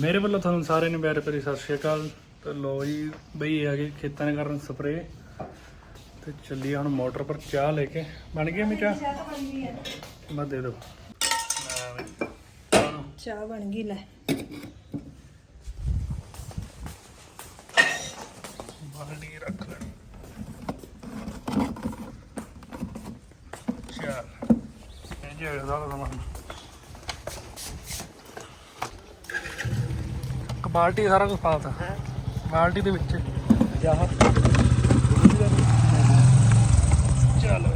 ਮੇਰੇ ਵੱਲੋਂ ਤੁਹਾਨੂੰ ਸਾਰਿਆਂ ਨੂੰ ਪਿਆਰ ਭਰੀ ਸਤਿ ਸ਼੍ਰੀ ਅਕਾਲ। ਤੇ ਲੋ ਜੀ ਬਈ ਆ ਗਏ ਖੇਤਾਂ ਨੇ ਕਰਨ ਸਪਰੇ ਤੇ ਚੱਲੀ ਹੁਣ ਮੋਟਰ ਪਰ ਚਾਹ ਲੈ ਕੇ। ਬਣ ਗਈ ਮੀ ਚਾਹ? ਮੈਂ ਦੇ ਦੋ। ਚਾਹ ਬਣ ਗਈ ਲੈ। ਬਾਲਟੀ ਰੱਖ ਲੈਣੀ ਚੱਲ। ਇਹ ਜੇ ਦਾ ਸਮਾਨ ਬਾਲਟੀ ਸਾਰਾ ਕੁਝ ਪਾਤਾ ਬਾਲਟੀ ਦੇ ਵਿੱਚ। ਚਾਹ ਚੱਲ।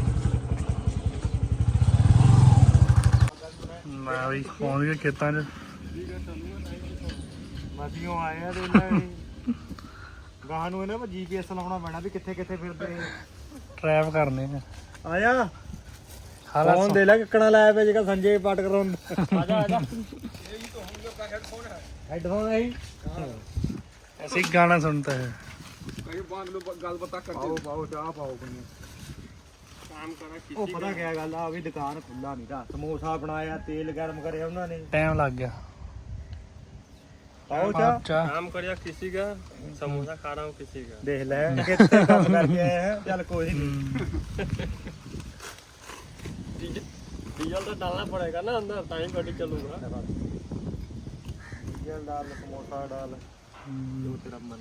ਮੈਂ ਵੀ ਪਹੁੰਚ ਗਿਆ ਖੇਤਾਂ 'ਚ। ਮਸੀਓ ਆਏ ਆ ਤੇ ਇਹਨਾਂ ਨੇ। ਗਾਹਾਂ ਨੂੰ ਇਹਨਾਂ ਨੂੰ ਜੀਪੀਐਸ ਲਾਉਣਾ ਪੈਣਾ ਵੀ ਕਿੱਥੇ ਕਿੱਥੇ ਫਿਰਦੇ ਨੇ। ਟਰੈਪ ਕਰਨੇ ਆ। ਆਇਆ। ਹਾਲਾ ਫੋਨ ਦੇ ਲੈ ਕਿੱਕਣਾ ਲਾਇਆ ਪਿਆ ਜਿਹੜਾ ਸੰਜੇ ਪਾਟ ਕਰਾਉਣ ਆਜਾ ਆਜਾ ਹੈਡਫੋਨ ਹੈ ਅਸੀਂ ਗਾਣਾ ਸੁਣਤਾ ਹੈ ਪਾਓ ਪਾਓ ਚਾਹ ਪਾਓ ਕੋਈ ਉਹ ਪਤਾ ਕਿਆ ਗੱਲ ਆ ਵੀ ਦੁਕਾਨ ਖੁੱਲਾ ਨਹੀਂ ਦਾ ਸਮੋਸਾ ਬਣਾਇਆ ਤੇਲ ਗਰਮ ਕਰਿਆ ਉਹਨਾਂ ਨੇ ਟਾਈਮ ਲੱਗ ਗਿਆ ਪਾਓ ਚਾਹ ਚਾਹ काम करिया किसी का समोसा खा रहा हूँ किसी का ਦੇਖ ਲੈ ਕਿੱਥੇ ਕੰਮ ਕਰਕੇ ਆਏ ਹੈ ਚੱਲ ਕੋਈ ਨਹੀਂ डीजल तो डालना पड़ेगा ना अंदर टाइम गाड़ी चलूंगा ਜਲ ਡਾਲ ਸਮੋਸਾ ਡਾਲ ਜੋ ਤੇਰਾ ਮਨ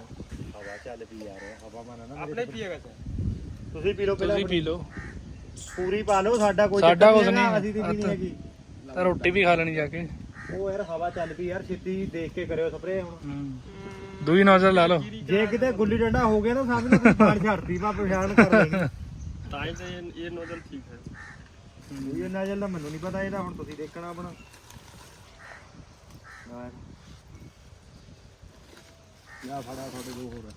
ਹਵਾ ਚੱਲ ਪਈ ਯਾਰ ਹਵਾ ਮਨ ਨਾ आप नहीं पिएगा चाय ਤੁਸੀਂ ਪੀ ਲਓ ਪਹਿਲਾਂ ਤੁਸੀਂ ਪੀ ਲਓ ਪੂਰੀ ਪਾ ਲਓ ਸਾਡਾ ਕੋਈ ਸਾਡਾ ਚੱਕਰ ਕੁਛ ਹੈਗਾ, ਨਹੀਂ। ਅਸੀਂ ਤੇ ਵੀ ਨਹੀਂ ਹੈਗੀ ਤਾਂ ਰੋਟੀ ਵੀ ਖਾ ਲੈਣੀ ਜਾ ਕੇ ਉਹ ਯਾਰ ਹਵਾ ਚੱਲ ਪਈ ਯਾਰ ਛੇਤੀ ਦੇਖ ਕੇ ਕਰਿਓ ਸਪਰੇ ਹੁਣ ਦੂਈ ਨਜ਼ਰ ਲਾ ਲਓ ਜੇ ਕਿਤੇ ਗੁੱਲੀ ਡੰਡਾ ਹੋ ਗਿਆ ਨਾ ਸਮਝ ਲਓ ਪਾੜ ਛੱਡਦੀ ਵਾ ਪਛਾਣ ਕਰ ਲੈਣੀ टाइम से ये ये नोजल ठीक है ਇਹ ਨਾ ਚੱਲਦਾ ਮੈਨੂੰ ਨਹੀਂ ਪਤਾ ਇਹਦਾ ਹੁਣ ਤੁਸੀਂ ਦੇਖਣਾ ਆਪਣਾ ਯਾਰ ਯਾ ਫੜਾ ਤੁਹਾਡੇ ਦੋ ਹੋਰ।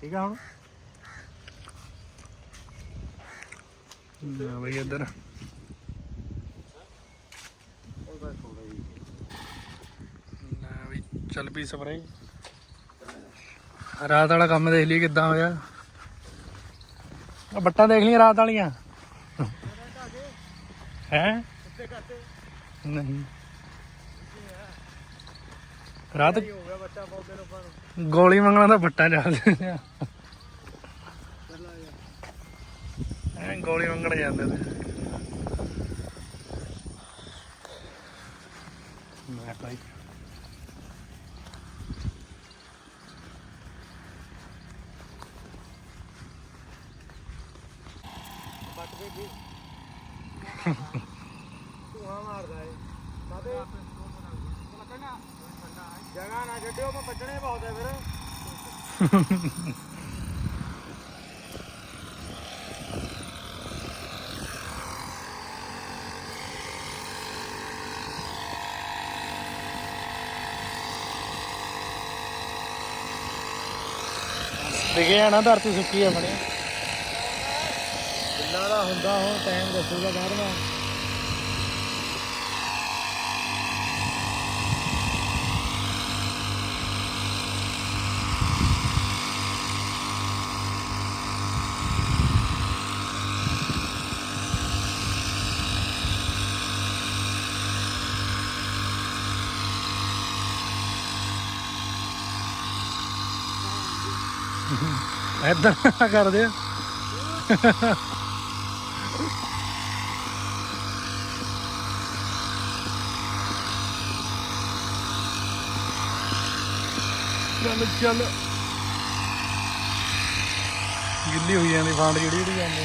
ਠੀਕ ਆ ਹੁਣ? ਲੈ ਬਈ ਇੱਧਰ। ਬਈ ਚੱਲ ਪਈ ਸਪਰੇ ਰਾਤ ਵਾਲਾ ਕੰਮ ਦੇਖ ਲਈ ਕਿੱਦਾਂ ਹੋਇਆ। ਆ ਬੱਟਾਂ ਦੇਖ ਲਈਆਂ ਰਾਤ ਵਾਲੀਆਂ। ਹੈ? ਨਹੀਂ। ਰਾਤ ਹੋ ਗਿਆ ਬੱਚਾ ਪੌਦੇ ਨੂੰ ਆਪਾਂ ਗੋਲੀ ਮੰਗਣਾ ਤਾਂ ਬੱਟਾਂ ਚੱਲਦੇ ਐਂ ਗੋਲੀ ਮੰਗਣ ਜਾਂਦੇ ਤੇ ਮੈਂ ਭਾਈ ਬੱਟ ਕੇ ਕੀ ਧੂਆ ਮਾਰਦਾ ਏ। ਮਾਦੇ ਜਗ੍ਹਾ ਨਾ ਛੱਡਿਓ ਮੈਂ ਬਹੁਤ ਹੈ ਫਿਰ। ਦਿਖੇ ਜਾਣਾ ਧਰਤੀ ਸੁੱਕੀ ਆ ਬਣੀ ਜਿੰਨਾ ਦਾ ਹੁੰਦਾ ਹੁਣ ਟਾਈਮ ਦੱਸੂਗਾ ਬਾਅਦ ਵਿੱਚ। ਏਦਾਂ ਨਾ ਕਰਦੇ ਆ। ਚੱਲ ਚੱਲ। ਗਿੱਲੀ ਹੋਈ ਜਾਂਦੀ ਫਾਂਡ ਜਿਹੜੀ ਜਿਹੜੀ ਜਾਂਦੀ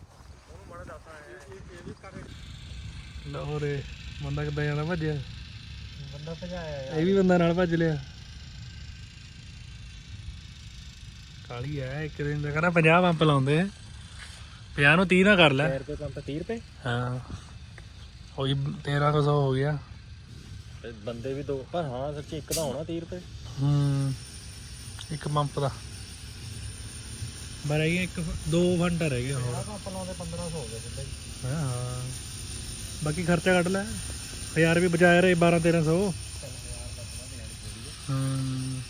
ਉਹਨੂੰ ਮੜਾ ਦੱਸਾਂ ਇਹ ਇਹ ਵੀ ਕਰ ਲਓ ਰੇ ਬੰਦਾ ਕਿੱਦਾਂ ਜਾਂਦਾ ਭੱਜਿਆ? ਬੰਦਾ ਭਜਾਇਆ ਇਹ ਵੀ ਬੰਦਾ ਨਾਲ ਭੱਜ ਲਿਆ। ਕਾਲੀ ਐ ਇੱਕ ਦਿਨ ਦਾ ਕਹਿੰਦਾ 50 ਪੰਪ ਲਾਉਂਦੇ ਆ। 50 ਨੂੰ 30 ਨਾ ਕਰ ਲੈ। ਰੁਪਏ ਪੰਪ 30 ਰੁਪਏ? ਹਾਂ। ਹੋਈ 1300 ਹੋ ਗਿਆ। ਬੰਦੇ ਵੀ ਦੋ ਪਰ ਹਾਂ ਸੱਚੀ ਇੱਕ ਦਾ ਹੋਣਾ 30 ਰੁਪਏ। ਹੂੰ। ਇੱਕ ਪੰਪ ਦਾ। ਬਰ ਇਹ ਇੱਕ ਦੋ ਫੰਟਾ ਰਹਿ ਗਏ ਹੋਰ ਪੰਪ ਲਾਉਂਦੇ 1500 ਹੋ ਗਿਆ ਸਿੱਧਾ ਹੀ। ਹਾਂ ਹਾਂ। ਬਾਕੀ ਖਰਚਾ ਕੱਢ ਲੈ। 1000 ਵੀ ਬਚਾਇਆ ਰੇ 12 1300 ਹੂੰ।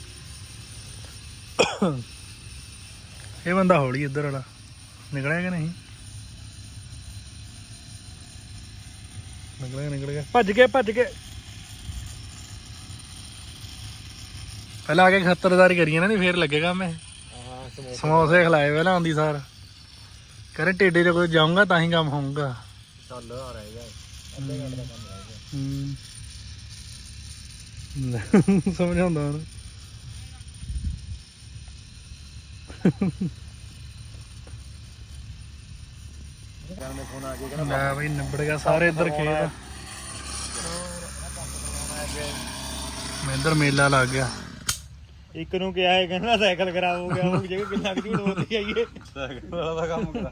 ਇਹ ਬੰਦਾ ਹੌਲੀ ਇੱਧਰ ਵਾਲਾ। ਨਿਕਲਿਆ ਕਿ ਨਹੀਂ? ਨਿਕਲ ਗਿਆ ਨਿਕਲ ਗਿਆ ਭੱਜ ਕੇ ਭੱਜ ਕੇ ਪਹਿਲਾਂ ਆ ਕੇ ਖਤਰਦਾਰੀ ਕਰੀ ਇਹਨਾਂ ਦੀ ਫੇਰ ਲੱਗੇਗਾ ਮੈਂ। ਸਮੋਸੇ ਖਿਲਾਏ ਪਹਿਲਾਂ ਆਉਂਦੀ ਸਾਰ ਕਹਿੰਦੇ ਟੇਡੇ ਜੇ ਕੋਈ ਜਾਊਂਗਾ ਤਾਂ ਹੀ ਕੰਮ ਹੋਊਗਾ। ਚੱਲ ਆ ਰਹੇਗਾ ਅੱਧੇ ਘੰਟੇ ਦਾ ਕੰਮ ਹੂੰ ਦੇ ਫੋਨ ਆ ਕੇ ਕਹਿੰਦਾ ਲੈ ਬਈ ਨਿਬੜ ਗਿਆ ਸਾਰੇ ਇੱਧਰ ਖੇਤ। ਮੈਂ ਇੱਧਰ ਮੇਲਾ ਲੱਗ ਗਿਆ। ਇੱਕ ਨੂੰ ਕਿਹਾ ਹੈ ਕਹਿੰਦਾ ਸਾਈਕਲ ਖਰਾਬ ਹੋ ਗਿਆ ਉਹ ਜਗ੍ਹਾ ਕਿੰਨਾ ਕੁ ਝੂਠ ਬੋਲਦੀ ਆਈਏ ਸਾਈਕਲ ਵਾਲਾ ਦਾ ਕੰਮ ਕਰਾ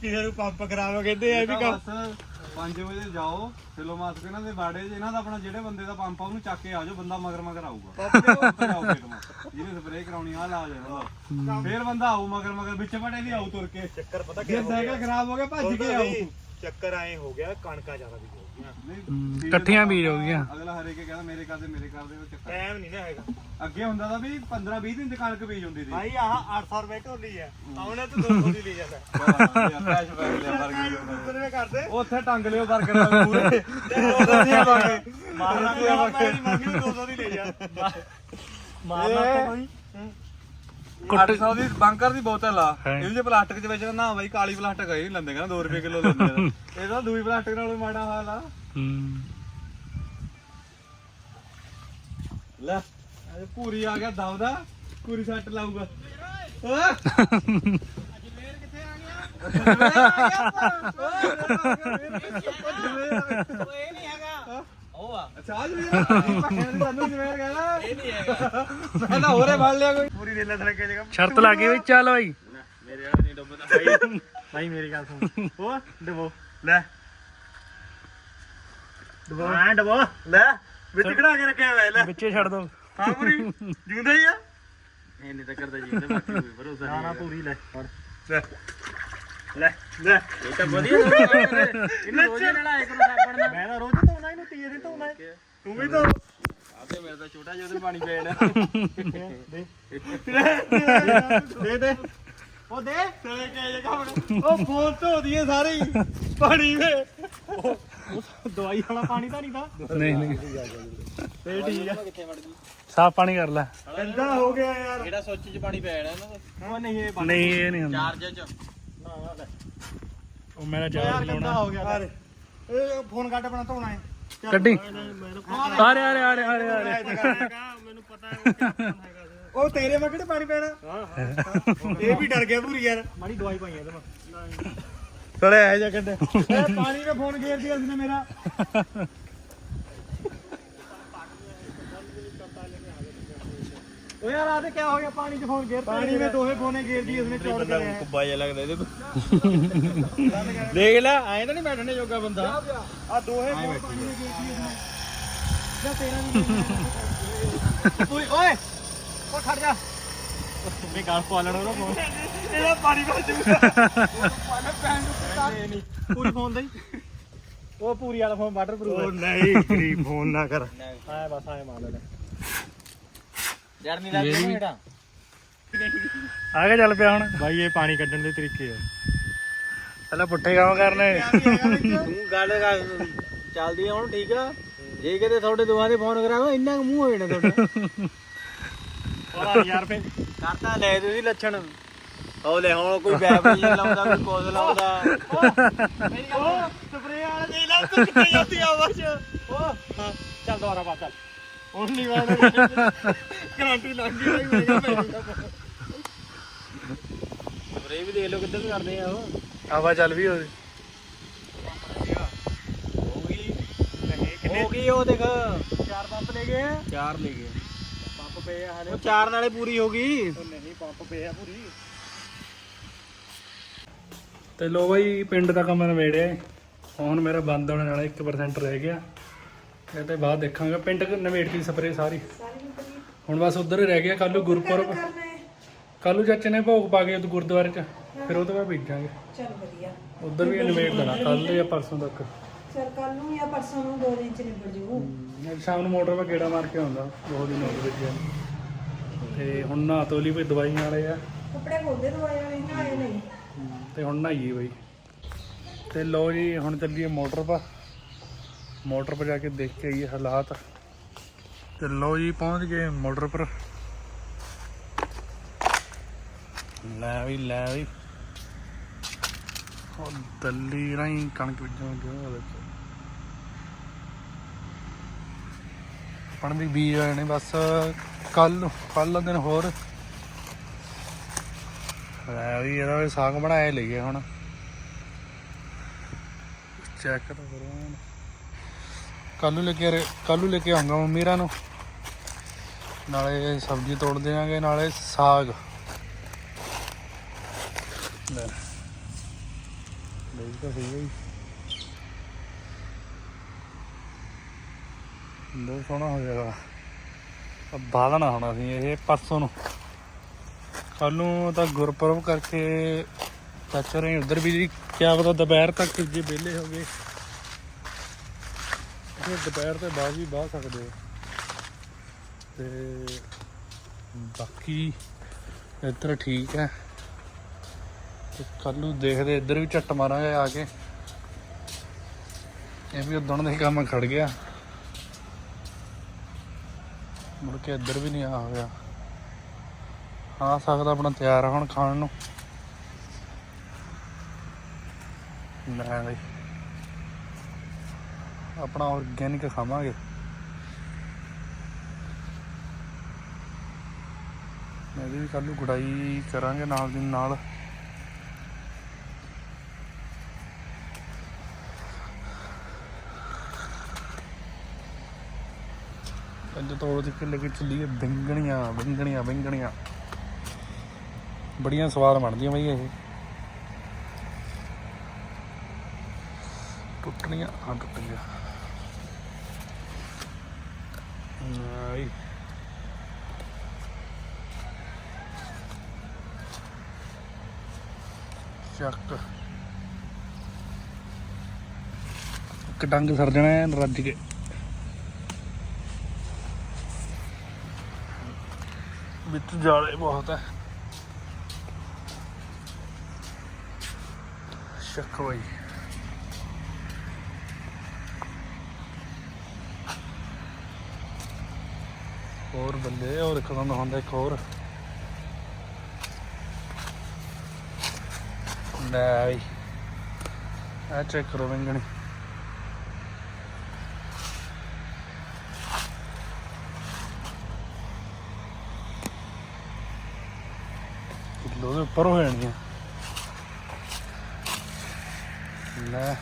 ਕਿਸੇ ਨੂੰ ਪੰਪ ਖਰਾਬ ਕਹਿੰਦੇ ਆ ਵੀ ਕੰਮ ਬਸ 5 ਵਜੇ ਜਾਓ ਫਿਲੋ ਮਾਸਕ ਇਹਨਾਂ ਦੇ ਬਾੜੇ 'ਚ ਇਹਨਾਂ ਦਾ ਆਪਣਾ ਜਿਹੜੇ ਬੰਦੇ ਦਾ ਪੰਪ ਆ ਉਹਨੂੰ ਚੱਕ ਕੇ ਆ ਜਾਓ ਬੰਦਾ ਮਗਰ ਮਗਰ ਆਊਗਾ। ਜਿਹਨੇ ਸਪਰੇਅ ਕਰਾਉਣੀ ਆ ਲਾ ਜਾਓ ਫੇਰ ਬੰਦਾ ਆਊ ਮਗਰ ਮਗਰ ਵਿੱਚ ਬੜੇ ਵੀ ਆਊ ਤੁਰ ਕੇ। ਚੱਕਰ ਪਤਾ ਜੇ ਸਾਈਕਲ ਖਰਾਬ ਹੋ ਗਿਆ ਭੱਜ ਕੇ ਆਊ। ਚੱਕਰ ਆਏ ਹੋ ਗਿਆ ਕਣਕਾਂ ਜ਼ਿਆਦਾ ਵੀ ਇਕੱਠੀਆਂ ਬੀਜ ਹੋ ਗਈਆਂ ਅਗਲਾ ਹਰੇ ਕੇ ਕਹਿੰਦਾ ਮੇਰੇ ਕਰਦੇ ਮੇਰੇ ਕਰਦੇ ਉਹ ਚੱਕਰ ਟਾਈਮ ਨਹੀਂ ਨਾ ਹੈਗਾ ਅੱਗੇ ਹੁੰਦਾ ਤਾਂ ਵੀ 15 20 ਦਿਨ ਚ ਕਣਕ ਬੀਜ ਹੁੰਦੀ ਸੀ ਭਾਈ ਆਹ 800 ਰੁਪਏ ਢੋਲੀ ਆ ਆਉਣੇ ਤੂੰ 200 ਦੀ ਲੈ ਜਾਂਦਾ ਕੈਸ਼ ਬੈਕ ਲਿਆ ਬਰਗਰ ਕਰਦੇ ਉੱਥੇ ਟੰਗ ਲਿਓ ਬਰਗਰ ਵਾਲੇ ਪੂਰੇ ਤੇ 200 ਦੀ ਆਵਾਂਗੇ ਮਾਰਨਾ ਮੰਮੀ ਨੂੰ 200 ਦੀ ਲੈ ਜਾ ਮਾਰਨਾ ਤਾਂ ਕੋਈ 800 ਦੀ ਬੰਕਰ ਦੀ ਬੋਤਲ ਆ। ਹੈ। ਇਹਦੇ ਚ ਪਲਾਸਟਿਕ ਚ ਵੇਚਣਾ ਨਾ ਬਾਈ ਕਾਲੀ ਪਲਾਸਟਿਕ ਹੈ ਲੈਂਦੇ ਕਹਿੰਦਾ 2 ਰੁਪਏ ਕਿਲੋ ਲੈਂਦੇ ਆ। ਇਹਦਾ ਦੂਈ ਪਲਾਸਟਿਕ ਨਾਲੋਂ ਮਾੜਾ ਹਾਲ ਆ। ਹੂੰ। ਲੈ ਇਹ ਪੂਰੀ ਆ ਗਿਆ ਦਵਦਾ ਪੂਰੀ ਸੱਟ ਲਾਊਗਾ। ਅੱਛਾ ਵੀ ਸਾਨੂੰ ਜਿਵੇਂ ਕਹਿੰਦਾ ਇਹ ਨਹੀਂ ਹੈਗਾ। ਮੈਂ ਤਾਂ ਹੋਰੇ ਫੜ ਲਿਆ ਕੋਈ। ਪੂਰੀ ਰੇਲਾ ਥਲੇ ਕੇ ਜਗ੍ਹਾ। ਸ਼ਰਤ ਲੱਗ ਗਈ ਵੀ ਚੱਲ ਬਾਈ। ਮੇਰੇ ਵਾਲਾ ਨਹੀਂ ਡੁੱਬਦਾ। ਭਾਈ ਭਾਈ ਮੇਰੀ ਗੱਲ ਸੁਣ। ਉਹ ਡਬੋ। ਲੈ। ਡਬੋ। ਹਾਂ ਡਬੋ। ਲੈ ਵਿੱਚ ਕਢਾ ਕੇ ਰੱਖਿਆ ਹੋਇਆ ਲੈ। ਵਿੱਚੇ ਛੱਡ ਦੋ। ਹਾਂ ਪੂਰੀ। ਜਿਉਂਦਾ ਹੀ ਆ। ਇਹ ਨਹੀਂ ਤਾਂ ਕਰਦਾ ਜੀ ਇਹਦੇ ਬਾਕੀ ਕੋਈ ਭਰੋਸਾ ਨਾ ਨਾ ਪੂਰੀ ਲੈ ਫੜ। ਲੈ। ਲੈ ਲੈ। ਇਹ ਤਾਂ ਵਧੀਆ ਇਹਨੂੰ ਰੋਜ਼ ਨਲਾਏ ਕਰੋ ਸਾਬਣ ਨਾਲ ਮੈਂ ਤਾਂ ਰੋਜ਼ ਧੋਣਾ ਇਹਨੂੰ ਤੀਏ ਦਿਨ ਧੋਣਾ ਹੈ। ਤੂੰ ਵੀ ਧੋ। ਆਪੇ ਮੇਰਾ ਤਾਂ ਛੋਟਾ ਜਿਹਾ ਉਹਦੇ ਪਾਣੀ ਪੈਣਾ। ਦੇ। ਦੇ ਉਹ ਦੇ। ਚਲੇ ਕੇ ਜਗਾ ਉਹ ਫੋਨ ਧੋ ਦਈਏ ਸਾਰੇ। ਹੀ ਪਾਣੀ ਵੇ ਉਹ ਉਹ ਦਵਾਈ ਵਾਲਾ ਪਾਣੀ ਤਾਂ ਨਹੀਂ ਤਾਂ। ਨਹੀਂ ਨਹੀਂ। ਤੇ ਠੀਕ ਆ। ਸਾਫ਼ ਪਾਣੀ ਕਰ ਲੈ। ਗੰਦਾ ਹੋ ਗਿਆ ਯਾਰ। ਕਿਹੜਾ ਸੁੱਚ 'ਚ ਪਾਣੀ ਪੈ ਜਾਣਾ ਇਹਨਾਂ ਦਾ? ਉਹ ਨਹੀਂ ਇਹ ਨਹੀਂ ਇਹ ਨਹੀਂ ਹੁੰਦਾ। ਚਾਰਜ 'ਚ। ਉਹ ਮੇਰਾ ਯਾਰ ਚਾਰਜ ਗੰਦਾ ਲਾਉਣਾ ਹੋ ਗਿਆ ਇਹ ਫੋਨ ਕੱਢ ਆਪਣਾ ਧੋਣਾ ਹੈ। ਕੱਢੀ। ਆ ਰਿਹਾ ਆ ਰਿਹਾ ਆ ਰਿਹਾ ਆ ਰਿਹਾ ਆ ਰਿਹਾ ਮੈਨੂੰ ਪਤਾ ਉਹ ਤੇਰੇ ਮੈਂ ਕਿਹੜੇ ਪਾਣੀ ਪੈਣਾ। ਇਹ ਵੀ ਡਰ ਗਿਆ ਪੂਰੀ ਯਾਰ। ਮਾੜੀ ਦਵਾਈ ਪਾਈ ਇਹਦੇ ਮੈਂ ਸੜੇ ਇਹ ਜਾ ਕੱਢ ਇਹ ਪਾਣੀ ਨੇ ਫੋਨ ਘੇਰ ਦਿਆ ਉਸਨੇ ਮੇਰਾ। ਉਹ ਯਾਰ ਆਦੇ ਕੀ ਹੋ ਗਿਆ ਪਾਣੀ ਚ ਫੋਨ ਘੇਰ ਪਾਣੀ में ਦੋਹੇ ਫੋਨੇ ਘੇਰ ਦੀ ਉਸਨੇ ਚੌੜ ਕੇ ਆਇਆ ਕੁੱਬਾ ਜਿਹਾ ਲੱਗਦਾ ਇਹਦੇ ਦੇਖ ਲੈ ਐਂ ਤਾਂ ਨਹੀਂ ਬੈਠਣੇ ਜੋਗਾ ਬੰਦਾ। ਆ ਦੋਹੇ ਫੋਨ ਪਾਣੀ ਨੇ ਘੇਰ ਦੀ ਉਸਨੇ ਜਾ ਤੇਰਾ ਵੀ ਓਏ ਓਏ। ਉਹ ਖੜ ਜਾ। ਮੈਂ ਗਾਲ ਪਾਲਣ ਉਹਦਾ ਫੋਨ ਇਹਦਾ ਪਾਣੀ ਭਰ ਜੂਗਾ। ਨਹੀਂ ਪੂਰੀ ਫੋਨ ਦਾ ਹੀ। ਉਹ ਪੂਰੀ ਵਾਲਾ ਫੋਨ ਵਾਟਰ ਪ੍ਰੂਫ ਉਹ ਨਹੀਂ ਗਰੀਬ ਫੋਨ ਨਾ ਕਰ। ਆਏ ਬਸ ਆਏ ਮਾਰ ਲੈ ਆ ਕੇ ਚੱਲ ਪਿਆ ਹੁਣ। ਬਾਈ ਇਹ ਪਾਣੀ ਕੱਢਣ ਦੇ ਤਰੀਕੇ ਆ। ਪਹਿਲਾਂ ਪੁੱਠੇ ਕੰਮ ਕਰਨੇ। ਤੂੰ ਗੱਲ ਕਰ ਚੱਲਦੀ ਆ ਹੁਣ ਠੀਕ ਆ? ਜੇ ਕਿਤੇ ਤੁਹਾਡੇ ਦੋਵਾਂ ਦੇ ਫੋਨ ਕਰਾਵਾਂ ਇੰਨਾ ਕੁ ਮੂੰਹ ਹੋ ਜਾਣਾ ਤੁਹਾਡਾ। ਉਹਦਾ ਯਾਰ ਫੇ। ਕਰਤਾ ਲੈ ਤੁਸੀਂ ਲੱਛਣ। ਉਹ ਲੈ ਹੁਣ ਕੋਈ ਬੈਬ ਨਹੀਂ ਲਾਉਂਦਾ ਕੋਈ ਕੋਜ਼ ਲਾਉਂਦਾ। ਉਹ ਸਪਰੇ ਵਾਲਾ ਦੇ ਲਾ ਤੂੰ ਕਿੱਥੇ ਜਾਂਦੀ ਆਵਾਜ਼ ਉਹ ਹਾਂ ਚੱਲ ਦੁਬਾਰਾ ਬਾਤ ਚੱਲ। ਹੁਣ ਨਹੀਂ ਵਾਣਾ ਗਰੰਟੀ ਲੱਗ ਗਈ ਨਹੀਂ ਹੋਏਗਾ ਸਪਰੇ ਵੀ ਦੇਖ ਲਓ ਕਿੱਧਰ ਨੂੰ ਕਰਦੇ ਆ ਉਹ। ਹਵਾ ਚੱਲ ਵੀ ਹੋਵੇ ਹੋ ਗਈ। ਹੋ ਗਈ ਉਹ ਦੇਖ। ਚਾਰ ਪੰਪ ਲੈ ਗਏ ਚਾਰ ਲੈ ਗਏ। ਪੰਪ ਪਏ ਆ ਹਲੇ। ਉਹ ਚਾਰ ਨਾਲੇ ਪੂਰੀ ਹੋ ਗਈ। ਉਹ ਨਹੀਂ ਪੰਪ ਪਏ ਆ ਪੂਰੀ। ਤੇ ਲੋ ਬਾਈ ਪਿੰਡ ਦਾ ਕੰਮ ਨਵੇੜਿਆ। ਏ। ਹੁਣ ਮੇਰਾ ਬੰਦ ਹੋਣ ਵਾਲਾ 1% ਰਹਿ ਗਿਆ। ਇਹ ਤੇ ਬਾਅਦ ਦੇਖਾਂਗੇ। ਪਿੰਡ ਨਵੇੜਤੀ ਸਪਰੇ ਸਾਰੀ। ਹੁਣ ਬਸ ਉਧਰ ਹੀ ਰਹਿ ਗਿਆ ਕੱਲ ਨੂੰ ਗੁਰਪੁਰਬ। ਕੱਲ ਨੂੰ ਚਾਚੇ ਨੇ ਭੋਗ ਪਾ ਕੇ ਗੁਰਦੁਆਰੇ ਚ ਫਿਰ ਉਹ ਤੋਂ ਬਾਅਦ ਬੀਜਾਂਗੇ। ਚਲ ਵਧੀਆ। ਉਧਰ ਵੀ ਨਵੇੜ ਦੇਣਾ ਕੱਲ ਜਾਂ ਪਰਸੋਂ ਤੱਕ। ਚਲ ਕੱਲ ਨੂੰ ਜਾਂ ਪਰਸੋਂ ਨੂੰ ਦੋ ਦਿਨ ਚ ਨਿਬੜ ਜੂ। ਅੱਜ ਸ਼ਾਮ ਨੂੰ ਮੋਟਰ 'ਤੇ ਗੇੜਾ ਮਾਰ ਕੇ ਆਉਂਦਾ ਬਹੁਤ ਦਿਨ ਹੋ ਗਏ ਤੇ ਹੁਣ ਧੋ ਲਈ ਵੀ ਦਵਾਈਆਂ ਵਾਲੇ ਆ। ਕੱਪੜੇ ਖੋਲਦੇ ਦਵਾਈ ਵਾਲੇ ਨਹਾਏ ਨਹੀਂ। ਤੇ ਹੁਣ ਨਹਾਈਏ ਬਈ। ਤੇ ਲੋ ਜੀ ਹੁਣ ਚੱਲੀਏ ਮੋਟਰ 'ਪਾ। ਮੋਟਰ ਪਰ ਜਾ ਕੇ ਦੇਖ ਕੇ ਆਈਏ ਹਾਲਾਤ। ਤੇ ਲੋ ਜੀ, ਪਹੁੰਚ ਗਏ ਮੋਟਰ ਪਰ। ਲੈ ਵੀ ਲੈ ਵੀ। ਉਹ ਦੱਲੀ ਰਾਈ ਕਣਕ ਬੀਜਣ ਗਿਆ ਦੇਖੋ ਪਣ ਵੀ ਬੀਜ ਰਹੇ ਬਸ ਕੱਲ ਕੱਲ ਦਿਨ ਹੋਰ। ਲੈ ਵੀ, ਇਹਦਾ ਵੀ ਸਾਗ ਬਣਾਏ ਲਈਏ ਹੁਣ। ਚੈੱਕ ਕਰੋ ਕੱਲ ਨੂੰ ਲੈ ਕੇ ਕੱਲ ਲੈ ਕੇ ਆਉਂਗਾ ਮੰਮੀਰਾਂ ਨੂੰ। ਨਾਲੇ ਸਬਜ਼ੀ ਤੋੜ ਦੇਵਾਂਗੇ ਨਾਲੇ ਸਾਗ। ਲੈ। ਲਈ ਤਾਂ ਸਹੀ ਹੈ ਬਹੁਤ ਸੋਹਣਾ ਹੋ ਜਾਏਗਾ ਬਾਦਣਾ ਹੋਣਾ ਸੀ ਇਹ ਪਰਸੋਂ ਨੂੰ। ਕੱਲ ਨੂੰ ਤਾਂ ਗੁਰਪੁਰਬ ਕਰਕੇ ਚਾਚਾ ਰਹੇ ਉਧਰ ਵੀ ਜੀ ਕਿਆ ਪਤਾ ਦੁਪਹਿਰ ਤੱਕ ਜੇ ਵਿਹਲੇ ਹੋ ਗਏ ਫਿਰ ਦੁਪਹਿਰ ਤੇ ਬਾਅਦ ਵੀ ਬਾਹ ਸਕਦੇ ਹੋ। ਤੇ ਬਾਕੀ ਇੱਧਰ ਠੀਕ ਹੈ। ਤੇ ਕੱਲ ਨੂੰ ਦੇਖਦੇ, ਇੱਧਰ ਵੀ ਝੱਟ ਮਾਰਾਂਗੇ ਆ ਕੇ। ਇਹ ਵੀ ਉਦਣ ਦਾ ਹੀ ਕੰਮ ਖੜ ਗਿਆ। ਮੁੜ ਕੇ ਇੱਧਰ ਵੀ ਨਹੀਂ ਆ ਹੋਇਆ ਆ ਸਕਦਾ ਆਪਣਾ ਤਿਆਰ ਆ ਹੁਣ ਖਾਣ ਨੂੰ। ਲੈ ਬਈ। ਆਪਣਾ ਆਰਗੈਨਿਕ ਖਾਵਾਂਗੇ। ਮੈਂ ਵੀ ਕੱਲ ਨੂੰ ਗੁਡਾਈ ਕਰਾਂਗੇ ਨਾਲ ਦੀ ਨਾਲ। ਅੱਜ ਤੋੜ ਕੇ ਲੈ ਕੇ ਚੱਲੀਏ ਬਿੰਗਣੀਆਂ ਬਿੰਗਣੀਆਂ ਬਿੰਗਣੀਆਂ ਬੜੀਆਂ ਸਵਾਦ ਬਣਦੀਆਂ ਬਈ ਇਹ। ਟੁੱਟਣੀਆਂ, ਹਾਂ, ਟੁੱਟ ਗਿਆ ਆਈ ਚੱਕ ਇੱਕ ਡੰਗ ਸਰ ਜਾਣਾ ਐਨ ਰੱਜ ਕੇ। ਵਿੱਚ ਜਾਲੇ ਬਹੁਤ ਹੈ। ਸ਼ੱਕ ਬਈ। ਹੋਰ ਬੰਦੇ ਹੋਰ ਇੱਕ ਦਮ ਹੁੰਦਾ ਇੱਕ ਹੋਰ। ਲੈ ਬਈ ਆ ਚੈੱਕ ਕਰੋ ਵੰਗਣੀ। ਕਿਲੋ ਦੇ ਉੱਪਰ ਹੋ ਜਾਣੀਆਂ ਲੈ।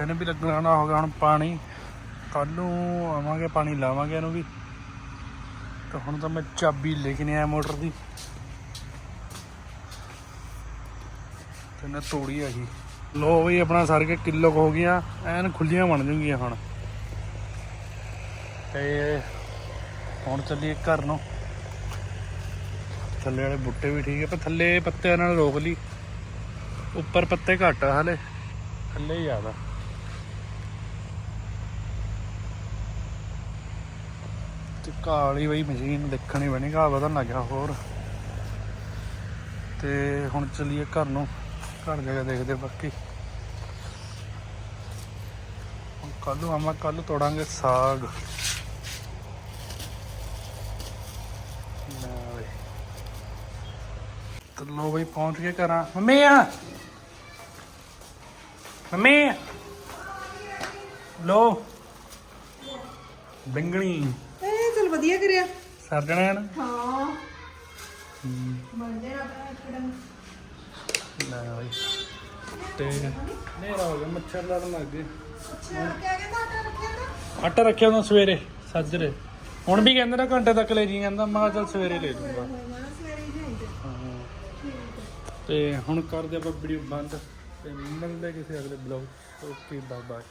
ਇਹਨੂੰ ਵੀ ਲੱਗਣਾ ਨਾ ਹੋਗਾ ਹੁਣ ਪਾਣੀ। ਕੱਲ ਨੂੰ ਆਵਾਂਗੇ, ਪਾਣੀ ਲਾਵਾਂਗੇ ਇਹਨੂੰ ਵੀ। ਤੇ ਹੁਣ ਤਾਂ ਮੈਂ ਚਾਬੀ ਲੈ ਕੇ ਨਹੀਂ ਆਇਆ ਮੋਟਰ ਦੀ। ਤੇ ਨਾ ਤੋੜੀ ਆ ਜੀ ਲੋ ਵੀ ਆਪਣਾ ਸਰ ਕੇ ਕਿਲੋ ਹੋ ਗਈਆਂ, ਐਨ ਖੁੱਲੀਆਂ ਬਣ ਜੂਗੀਆਂ ਹੁਣ। ਤੇ ਹੁਣ ਚੱਲੀਏ ਘਰ ਨੂੰ। ਥੱਲੇ ਵਾਲੇ ਬੁੱਟੇ ਵੀ ਠੀਕ ਹੈ ਪਰ ਥੱਲੇ ਪੱਤਿਆਂ ਨਾਲ ਰੋਕ ਲਈ। ਉੱਪਰ ਪੱਤੇ ਘੱਟ ਆ ਹਲੇ। ਥੱਲੇ ਹੀ ਜ਼ਿਆਦਾ ਤੇ ਕਾਲੀ ਬਈ ਮਸ਼ੀਨ ਦੇਖਣੀ ਬਣੀ ਘਾਹ ਵਧਣ ਲੱਗਿਆ ਹੋਰ। ਤੇ ਹੁਣ ਚੱਲੀਏ ਘਰ ਨੂੰ। ਘਰ ਜਾ ਕੇ ਦੇਖਦੇ ਬਾਕੀ। ਕੱਲ ਨੂੰ ਆਵਾਂ ਕੱਲ ਤੋੜਾਂਗੇ ਸਾਗ। ਬਈ। ਲੋ ਬਈ ਪਹੁੰਚ ਕੇ ਘਰਾਂ। ਮੰਮੀ ਆ! ਮੰਮੀ। ਲੋ। ਬਿੰਗਣੀ ਇਹ ਚਲ ਵਧੀਆ ਕਰਿਆ। ਸਰਜਣਾ ਨਾ? ਹਾਂ। ਬਣ ਜਾਣਾ ਆਪਣਾ ਦਿਨ ਲੈ ਬਾਈ ਤੇ ਨੇਰਾ ਹੋ ਗਿਆ ਮੱਛਰ ਲੜਨ ਲੱਗ ਗਏ। ਅੱਛਾ ਕਿਆ ਕਹਿੰਦਾ ਆਟਾ ਰੱਖਿਆ ਤਾਂ? ਆਟਾ ਰੱਖਿਆ ਉਹਨਾਂ ਸਵੇਰੇ ਸੱਜਰੇ। ਹੁਣ ਵੀ ਕਹਿੰਦੇ ਨਾ ਘੰਟੇ ਤੱਕ ਲੈ ਜੀ ਕਹਿੰਦਾ ਮੈਂ ਚੱਲ ਸਵੇਰੇ ਲੈ ਲੂੰਗਾ ਹੀ। ਤੇ ਹੁਣ ਕਰਦੇ ਆਪਾਂ ਵੀਡੀਓ ਬੰਦ। ਤੇ ਮਿਲਦੇ ਕਿਸੇ ਅਗਲੇ ਬਲੌਗ ਓਕੇ ਬਾਏ ਬਾਏ